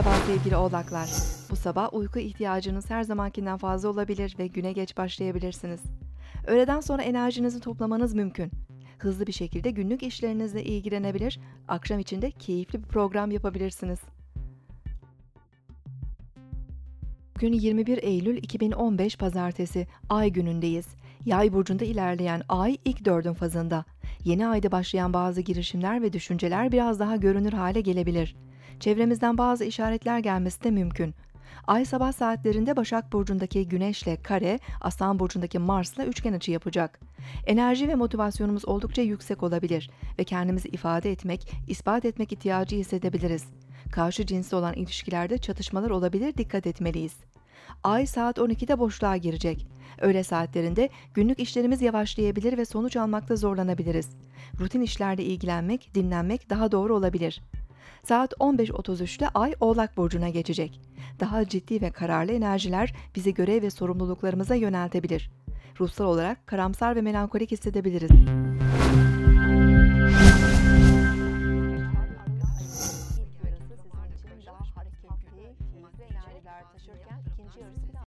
Merhaba sevgili oğlaklar. Bu sabah uyku ihtiyacınız her zamankinden fazla olabilir ve güne geç başlayabilirsiniz. Öğleden sonra enerjinizi toplamanız mümkün. Hızlı bir şekilde günlük işlerinizle ilgilenebilir, akşam içinde keyifli bir program yapabilirsiniz. Bugün 21 Eylül 2015 Pazartesi, Ay günündeyiz. Yay burcunda ilerleyen Ay ilk dördün fazında. Yeni ayda başlayan bazı girişimler ve düşünceler biraz daha görünür hale gelebilir. Çevremizden bazı işaretler gelmesi de mümkün. Ay sabah saatlerinde Başak Burcu'ndaki Güneş'le kare, Aslan Burcu'ndaki Mars'la üçgen açı yapacak. Enerji ve motivasyonumuz oldukça yüksek olabilir ve kendimizi ifade etmek, ispat etmek ihtiyacı hissedebiliriz. Karşı cinsli olan ilişkilerde çatışmalar olabilir, dikkat etmeliyiz. Ay saat 12'de boşluğa girecek. Öğle saatlerinde günlük işlerimiz yavaşlayabilir ve sonuç almakta zorlanabiliriz. Rutin işlerle ilgilenmek, dinlenmek daha doğru olabilir. Saat 15.33'te Ay Oğlak Burcu'na geçecek. Daha ciddi ve kararlı enerjiler bizi görev ve sorumluluklarımıza yöneltebilir. Ruhsal olarak karamsar ve melankolik hissedebiliriz.